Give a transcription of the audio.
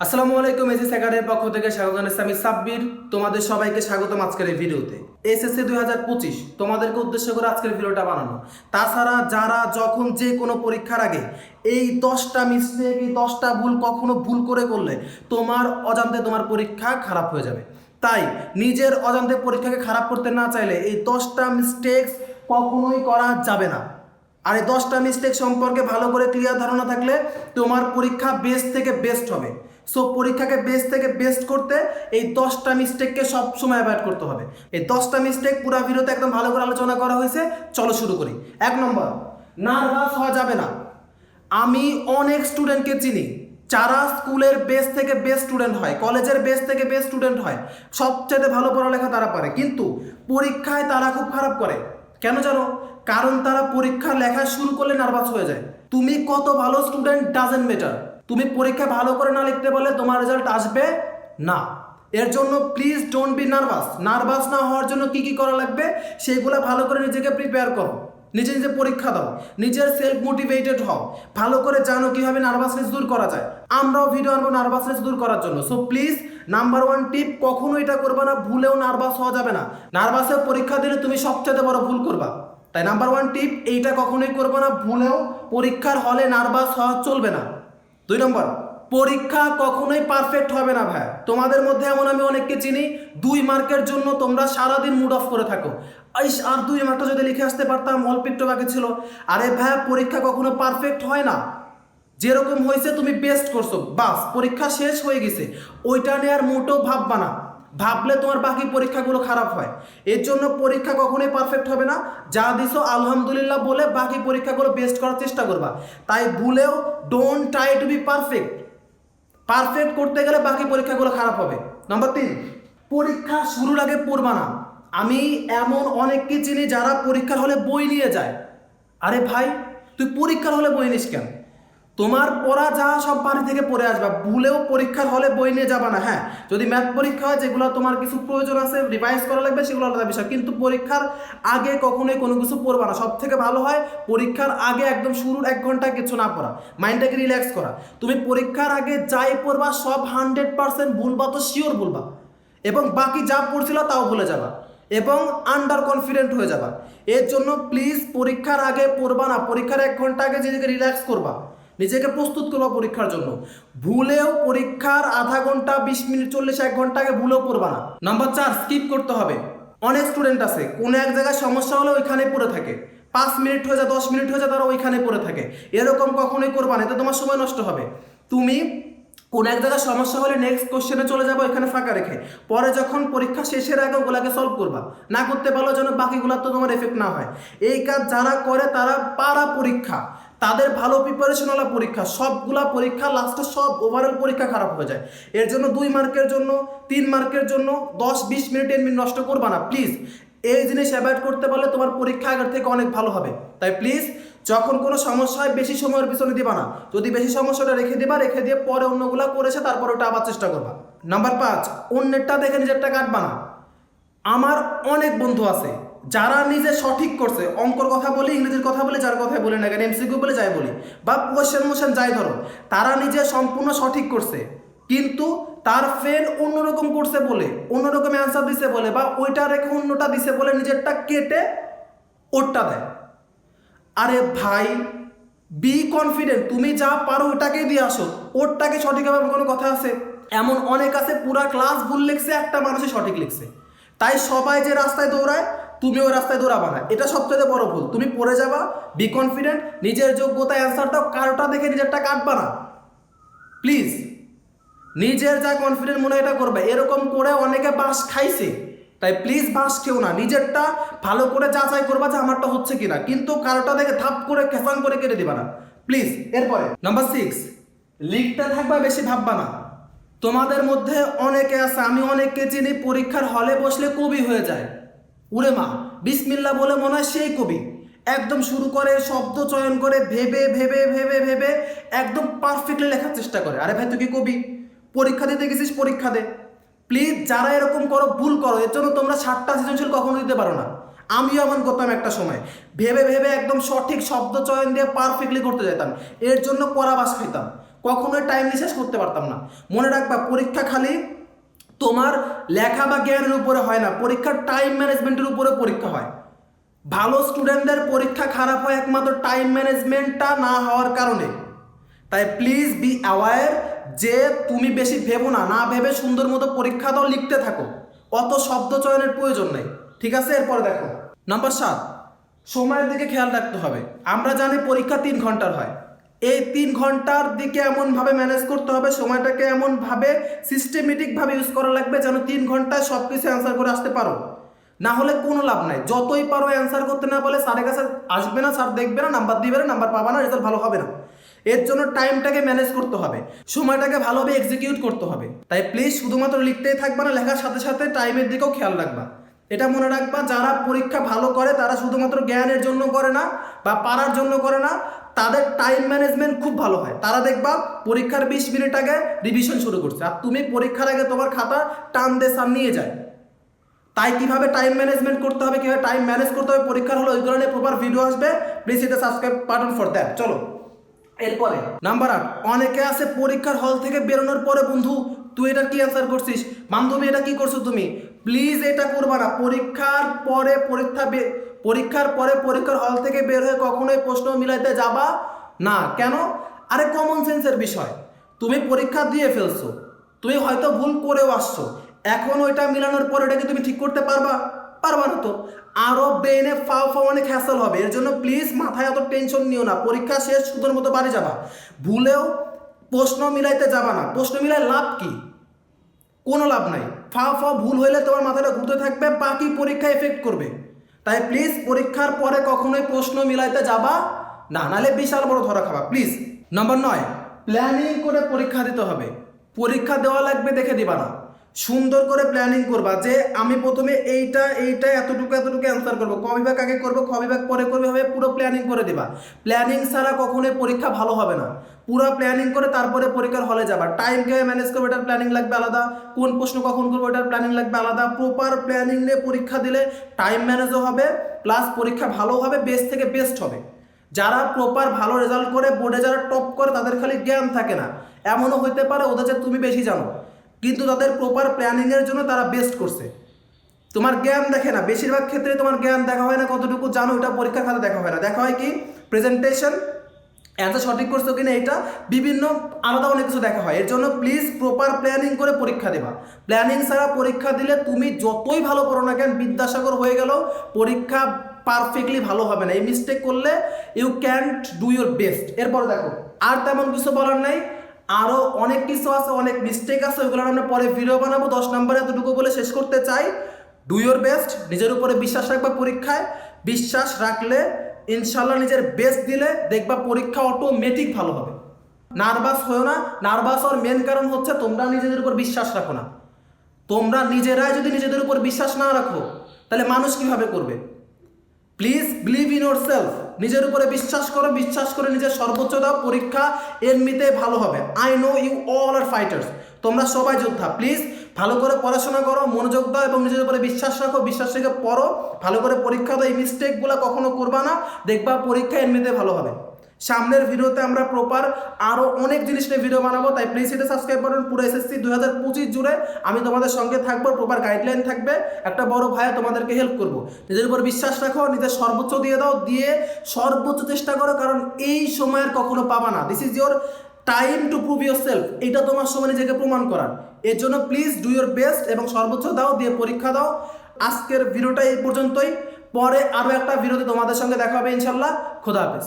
আসসালামু আলাইকুম এসএস একাডেমির পক্ষ থেকে স্বাগত জানাচ্ছি আমি সাব্বির। তোমাদের সবাইকে স্বাগতম আজকের এই ভিডিওতে। এসএসসি দুই হাজার পঁচিশ, তোমাদেরকে উদ্দেশ্য করে আজকের ভিডিওটা বানানো। তাছাড়া যারা যখন যে কোনো পরীক্ষার আগে এই দশটা মিস্টেক এই দশটা ভুল কখনো ভুল করে করলে তোমার অজান্তে তোমার পরীক্ষা খারাপ হয়ে যাবে। তাই নিজের অজান্তে পরীক্ষাকে খারাপ করতে না চাইলে এই দশটা মিস্টেক্স কখনোই করা যাবে না। আর এই দশটা মিস্টেক সম্পর্কে ভালো করে ক্লিয়ার ধারণা থাকলে তোমার পরীক্ষা বেস্ট থেকে বেস্ট হবে। সো পরীক্ষাকে বেস্ট থেকে বেস্ট করতে এই দশটা মিস্টেককে সবসময় অ্যাভয়েড করতে হবে। এই দশটা মিস্টেক পুরো ভিডিওতে একদম ভালো করে আলোচনা করা হয়েছে। চলো শুরু করি। এক নম্বর নার্ভাস হওয়া যাবে না। আমি অনেক স্টুডেন্টকে চিনি, যারা স্কুলের বেস থেকে বেস্ট স্টুডেন্ট হয়, কলেজের বেস থেকে বেস্ট স্টুডেন্ট হয়। সবচেয়ে ভালো পড়ালেখা তারা পারে। কিন্তু পরীক্ষায় তারা খুব খারাপ করে। কেন জানো? কারণ তারা পরীক্ষা লেখা শুরু করলে নার্ভাস হয়ে যায়। তুমি কত ভালো স্টুডেন্ট ডাজেন্ট মেটার তুমি পরীক্ষা ভালো করে না লিখতে পারলে তোমার রেজাল্ট আসবে না। এর জন্য please don't be nervous nervous না হওয়ার জন্য কি কি করা লাগবে? সেগুলো ভালো করে নিজেকে প্রিপেয়ার করো। নিজে নিজে পরীক্ষা দাও। নিজের সেলফ মোটিভেটেড হও। ভালো করে জানো কীভাবে নার্ভাসনেস দূর করা যায়। আমরাও ভিডিও আনব নার্ভাসনেস দূর করার জন্য। So please number one tip কখনো এটা করবে না, ভুলেও নার্ভাস হওয়া যাবে না। নার্ভাসে পরীক্ষা দিলে তুমি সবচেয়ে বড় ভুল করবা। তাই নাম্বার ওয়ান টিপ এইটা কখনোই করবে না, ভুলেও পরীক্ষার হলে নার্ভাস হওয়া চলবে না। দুই নম্বর, পরীক্ষা কখনোই পারফেক্ট হবে না ভাই। তোমাদের মধ্যে এমন আমি অনেককে চিনি, দুই মার্কের জন্য তোমরা সারাদিন মুড অফ করে থাকো। আইস, আর দুই মার্কটা যদি লিখে আসতে পারতাম, অল্প একটু বাকি ছিল। আরে ভাই, পরীক্ষা কখনো পারফেক্ট হয় না। যেরকম হয়েছে তুমি বেস্ট করছ। বাস, পরীক্ষা শেষ হয়ে গেছে। ওইটা নিয়ে আর মোটেও ভাববা না। ভাবলে তোমার বাকি পরীক্ষাগুলো খারাপ হয়। এর জন্য পরীক্ষা কখনোই পারফেক্ট হবে না। যা দিছো আলহামদুলিল্লাহ বলে বাকি পরীক্ষাগুলো বেস্ট করার চেষ্টা করবা। তাই ভুলেও don't try to be perfect perfect করতে গেলে বাকি পরীক্ষাগুলো খারাপ হবে। নাম্বার তিন পরীক্ষা শুরুর আগে পড়বা না। আমি এমন অনেককে চিনি যারা পরীক্ষার হলে বই নিয়ে যায়। আরে ভাই, তুই পরীক্ষার হলে বই নিস কেন? তোমার পড়া যা সব বাড়ি থেকে পড়ে আসবা। ভুলেও পরীক্ষার হলে বই নিয়ে যাবা না হ্যাঁ? যদি ম্যাথ পরীক্ষা হয়, যেগুলো তোমার কিছু প্রয়োজন আছে রিভাইজ করা লাগবে, সেগুলো আলাদা বিষয়। কিন্তু পরীক্ষার আগে কখনোই কোনো কিছু পড়বা না। সব থেকে ভালো হয়, পরীক্ষার আগে একদম শুরুর এক ঘণ্টা কিছু না পড়া। মাইন্ডটাকে রিল্যাক্স করা। তুমি পরীক্ষার আগে যাই পড়বা, সব হান্ড্রেড পার্সেন্ট ভুলবা তো শিওর ভুলবা। এবং বাকি যা পড়ছিল তাও ভুলে যাবা। এবং আন্ডার কনফিডেন্ট হয়ে যাবা। এর জন্য প্লিজ পরীক্ষার আগে পড়বা না। পরীক্ষার এক ঘণ্টা আগে নিজেকে রিল্যাক্স করবা। নিজেকে প্রস্তুত করবা পরীক্ষার জন্য। ভুলেও পরীক্ষার আধা ঘণ্টা, বিশ মিনিট, চল্লিশ, এক ঘণ্টা আগে ভুলেও পড়বা না। নাম্বার চার স্কিপ করতে হবে। অনেক স্টুডেন্ট আছে, কোনো এক জায়গায় সমস্যা হলে ওইখানে পড়ে থাকে। পাঁচ মিনিট হয়ে যায়, দশ মিনিট হয়ে যায়, তারা ওইখানে পড়ে থাকে। এরকম কখনোই করবা না, এতে তোমার সময় নষ্ট হবে। তুমি কোন এক জায়গায় সমস্যা হলে নেক্সট কোশ্চেনে চলে যাব এখানে ফাঁকা রেখে। পরে যখন পরীক্ষা শেষের আগে ওগুলাকে সলভ করবা। না করতে পারল যেন বাকিগুলো তো তোমার এফেক্ট না হয়। এই কাজ যারা করে তারা পারা পরীক্ষা। তাদের ভালো প্রিপারেশন হলো পরীক্ষা, সবগুলা পরীক্ষা লাস্টে সব ওভারঅল পরীক্ষা খারাপ হয়ে যায়। এর জন্য দুই মার্কের জন্য, তিন মার্কের জন্য দশ, বিশ মিনিট টেন মিনিট নষ্ট করবা না। প্লিজ এই জিনিস অ্যাভয়েড করতে পারলে তোমার পরীক্ষা আগের থেকে অনেক ভালো হবে। তাই প্লিজ যখন কোনো সমস্যা হয় বেশি সময়ের পিছনে দিবা না। যদি বেশি সমস্যাটা রেখে দিবা, রেখে দিয়ে পরে অন্যগুলা করেছে, তারপর ওটা আবার চেষ্টা করবা। নাম্বার পাঁচ, অন্যেরটা দেখে নিজেরটা কাটবা না। আমার অনেক বন্ধু আছে যারা নিজে সঠিক করছে, অঙ্কর কথা বলি, ইংরেজির কথা বলি, যার কথাই বলি না কেন এমসিকিউ বলে, যাই বলি। বা কোয়েশ্চেন মোশন যাই ধরো। তারা নিজে সম্পূর্ণ সঠিক করছে, কিন্তু তার ফ্রেন্ড অন্যরকম করছে বলে, অন্যরকম অ্যান্সার দিছে বলে, বা ওইটা রেখে অন্যটা দিছে বলে নিজেরটা কেটে ওরটা দেয়। আরে ভাই বি কনফিডেন্ট তুমি যা পারো ওটাকেই দিয়ে আসো। ওরটাকে সঠিক হবে? কোনো কথা আছে? এমন অনেক আছে, পুরা ক্লাস ভুল লিখছে, একটা মানুষই সঠিক লিখছে। তাই সবাই যে রাস্তায় দৌড়ায় তুমি ওই রাস্তায় দৌড়াবা না। এটা সবচেয়ে বড় ভুল। তুমি পড়ে যাবা বি কনফিডেন্ট নিজের যোগ্যতা অ্যান্সার দাও, কারোটা দেখে নিজেরটা কাটবা না। প্লিজ নিজের যা কনফিডেন্ট মনে এটা করবে। এরকম করে অনেকে বাস খাইছে। তাই প্লিজ বাস খেও না। নিজেরটা ভালো করে যাচাই করবা যে আমারটা হচ্ছে কিনা। কিন্তু কারোটা দেখে থাপ করে খেসাং করে কেটে দিবা না। প্লিজ এরপরে নাম্বার সিক্স লিখতে থাকবা, বেশি ভাববা না। তোমাদের মধ্যে অনেকে আছে, আমি অনেককে চিনি, পরীক্ষার হলে বসলে কবি হয়ে যায়। উরে মা বিসমিল্লা বলে মনে হয় সেই কবি। একদম শুরু করে, শব্দ চয়ন করে, ভেবে ভেবে ভেবে ভেবে একদম পারফেক্টলি লেখার চেষ্টা করে। আরে ভাই, তুই কি কবি? পরীক্ষা দিতে গেছিস, পরীক্ষা দে। প্লিজ যারা এরকম করো, ভুল করো। এর জন্য তোমরা সাতটা সৃজনশীল কখনো দিতে পারো না। আমিও এমন করতাম একটা সময়। ভেবে ভেবে একদম সঠিক শব্দ চয়ন দিয়ে পারফেক্টলি করতে যেতাম। এর জন্য কড়া বাস খাইতাম। কখনোই টাইম শেষ করতে পারতাম না। মনে রাখবা, পরীক্ষা খালি তোমার লেখা বা জ্ঞানের উপরে হয় না, পরীক্ষার টাইম ম্যানেজমেন্টের উপরে পরীক্ষা হয়। ভালো স্টুডেন্টদের পরীক্ষা খারাপ হয় একমাত্র টাইম ম্যানেজমেন্টটা না হওয়ার কারণে। তাই প্লিজ বি অ্যাওয়ার যে তুমি বেশি ভেবো না না ভেবে সুন্দর মতো পরীক্ষা দাও, লিখতে থাকো। অত শব্দ চয়নের প্রয়োজন নেই। ঠিক আছে? এরপরে দেখো। নাম্বার সাত, সময়ের দিকে খেয়াল রাখতে হবে। আমরা জানি পরীক্ষা তিন ঘণ্টার হয়। এই তিন ঘণ্টার দিকে এমনভাবে ম্যানেজ করতে হবে, সময়টাকে এমনভাবে সিস্টেমেটিকভাবে ইউজ করা লাগবে যেন তিন ঘন্টায় সব কিছু অ্যান্সার করে আসতে পারো। না হলে কোনো লাভ নাই। যতই পারো অ্যান্সার করতে না বলে স্যারের কাছে আসবে না স্যার দেখবে না নাম্বার দিবে না নাম্বার পাবা না রেজাল্ট ভালো হবে না। এর জন্য টাইমটাকে ম্যানেজ করতে হবে। সময়টাকে ভালোভাবে এক্সিকিউট করতে হবে। তাই প্লিজ শুধুমাত্র লিখতেই থাকবা না, লেখার সাথে সাথে টাইমের দিকেও খেয়াল রাখবা। এটা মনে রাখবা, যারা পরীক্ষা ভালো করে, তারা শুধুমাত্র জ্ঞানের জন্য করে না বা পারার জন্য করে না তাদের টাইম ম্যানেজমেন্ট খুব ভালো হয়। তারা দেখবা পরীক্ষার বিশ মিনিট আগে রিভিশন শুরু করছে। আর তুমি পরীক্ষার আগে তোমার খাতা টান দিয়ে সার নিয়ে যায়। তাই কীভাবে টাইম ম্যানেজমেন্ট করতে হবে, কীভাবে টাইম ম্যানেজ করতে হবে, পরীক্ষার হলো ওই ধরনের প্রপার ভিডিও আসবে। প্লিজ এটা সাবস্ক্রাইব বাটন ফর দ্যাট চলো, এরপরে নাম্বার আট। অনেকে আছে পরীক্ষার হল থেকে বেরোনোর পরে, বন্ধু, তুই এটা কি অ্যান্সার করছিস? বান্ধবী, এটা কি করছ তুমি? প্লিজ এটা করবা না। পরীক্ষার পরে পরীক্ষা পরীক্ষার পরে পরীক্ষার হল থেকে বের হয়ে কখনোই প্রশ্ন মিলাইতে যাবা না। কেন? আরে কমন সেন্সের বিষয়। তুমি পরীক্ষা দিয়ে ফেলছো। তুমি হয়তো ভুল করেও আসছো। এখন ওইটা মিলানোর পরে এটা কি তুমি ঠিক করতে পারবা? পারবা না তো। আরও ব্রেনে ফাও ফাও অনেক হ্যাসল হবে। এর জন্য প্লিজ মাথায় অত টেনশন নিও না। পরীক্ষা শেষ সুন্দর মতো বাড়ি যাবা। ভুলেও প্রশ্ন মিলাইতে যাবা না। প্রশ্ন মিলাই লাভ কি? কোনো লাভ নাই। ফা ফাও ভুল হইলে তোমার মাথাটা ঘুরতে থাকবে, বাকি পরীক্ষা এফেক্ট করবে। তাই প্লিজ পরীক্ষার পরে কখনোই প্রশ্ন মিলাইতে যাবা না, নাহলে বিশাল বড় ধরা খাবা। প্লিজ নম্বর নয় প্ল্যানিং করে পরীক্ষা দিতে হবে। পরীক্ষা দেওয়া লাগবে দেখে দিবা না। সুন্দর করে প্ল্যানিং করবা যে আমি প্রথমে এইটা এইটা, এতটুকু এতটুকু অ্যান্সার করব। ক বিভাগ আগে করব খ বিভাগ পরে করবে হবে পুরো প্ল্যানিং করে দিবা। প্ল্যানিং ছাড়া কখনোই পরীক্ষা ভালো হবে না। পুরো প্ল্যানিং করে তারপরে পরীক্ষার হলে যাবা। টাইম কীভাবে ম্যানেজ করবে, এটার প্ল্যানিং লাগবে আলাদা। কোন প্রশ্ন কখন করব, এটার প্ল্যানিং লাগবে আলাদা। প্রপার প্ল্যানিং নিয়ে পরীক্ষা দিলে টাইম ম্যানেজও হবে প্লাস পরীক্ষা ভালো হবে বেস্ট থেকে বেস্ট হবে। যারা প্রপার ভালো রেজাল্ট করে বোর্ডে যারা টপ করে, তাদের খালি জ্ঞান থাকে না। এমনও হইতে পারে, ওদের যে তুমি বেশি জানো। কিন্তু তাদের প্রপার প্ল্যানিংয়ের জন্য তারা বেস্ট করছে। তোমার জ্ঞান দেখে না, বেশিরভাগ ক্ষেত্রে তোমার জ্ঞান দেখা হয় না, কতটুকু জানো এটা পরীক্ষার খাতে দেখা হয় না। দেখা হয় কি? প্রেজেন্টেশন অ্যান্সার সঠিক করছ কিনা এটা, বিভিন্ন আলাদা অনেক কিছু দেখা হয়। এর জন্য প্লিজ প্রপার প্ল্যানিং করে পরীক্ষা দেবা। প্ল্যানিং ছাড়া পরীক্ষা দিলে তুমি যতই ভালো পড়ো না কেন, বিদ্যাসাগর হয়ে গেলেও পরীক্ষা পারফেক্টলি ভালো হবে না। এই মিস্টেক করলে you can't do your best এরপরে দেখো, আর তেমন কিছু বলার নাই। আরও অনেক কিছু আছে, অনেক মিস্টেক আছে ওইগুলো আমরা পরে ভিডিও বানাবো। দশ নম্বরে এতটুকু বলে শেষ করতে চাই। ডু ইউর বেস্ট নিজের উপরে বিশ্বাস রাখবা পরীক্ষায়। বিশ্বাস রাখলে ইনশাল্লাহ নিজের বেস্ট দিলে দেখবা পরীক্ষা অটোমেটিক ভালো হবে। নার্ভাস হয়েও না নার্ভাস হওয়ার মেন কারণ হচ্ছে তোমরা নিজেদের উপর বিশ্বাস রাখো না। তোমরা নিজেরাই যদি নিজেদের উপর বিশ্বাস না রাখো, তাহলে মানুষ কীভাবে করবে? Please believe in yourself নিজের উপরে বিশ্বাস করো, বিশ্বাস করে নিজের সর্বোচ্চ দাও, পরীক্ষা এমনিতে ভালো হবে। I know you all are fighters তোমরা সবাই যোদ্ধা। প্লিজ ভালো করে পড়াশোনা করো, মনোযোগ দাও এবং নিজের উপরে বিশ্বাস রাখো, বিশ্বাস রেখে পড়ো। ভালো করে পরীক্ষা দাও, এই মিস্টেকগুলো কখনো করবা না। দেখবা পরীক্ষা এমনিতে ভালো হবে। সামনের ভিডিওতে আমরা প্রপার আরও অনেক জিনিস নিয়ে ভিডিও বানাবো, তাই প্লিজ এটা সাবস্ক্রাইব করুন। পুরো এসএসসি দুই হাজার পঁচিশ জুড়ে আমি তোমাদের সঙ্গে থাকব প্রপার গাইডলাইন থাকবে। একটা বড় ভাইয়া তোমাদেরকে হেল্প করব। নিজের উপর বিশ্বাস রাখো, নিজের সর্বোচ্চ দিয়ে দাও, দিয়ে সর্বোচ্চ চেষ্টা করো, কারণ এই সময়ের কখনো পাবা না। This is your time to prove yourself এটা তোমার সময় নিজেকে প্রমাণ করার। এর জন্য প্লিজ ডু ইয়োর বেস্ট এবং সর্বোচ্চ দাও, দিয়ে পরীক্ষা দাও। আজকের ভিডিওটা এই পর্যন্তই। পরে আরও একটা ভিডিওতে তোমাদের সঙ্গে দেখা হবে, ইনশাল্লাহ। খোদা হাফেজ।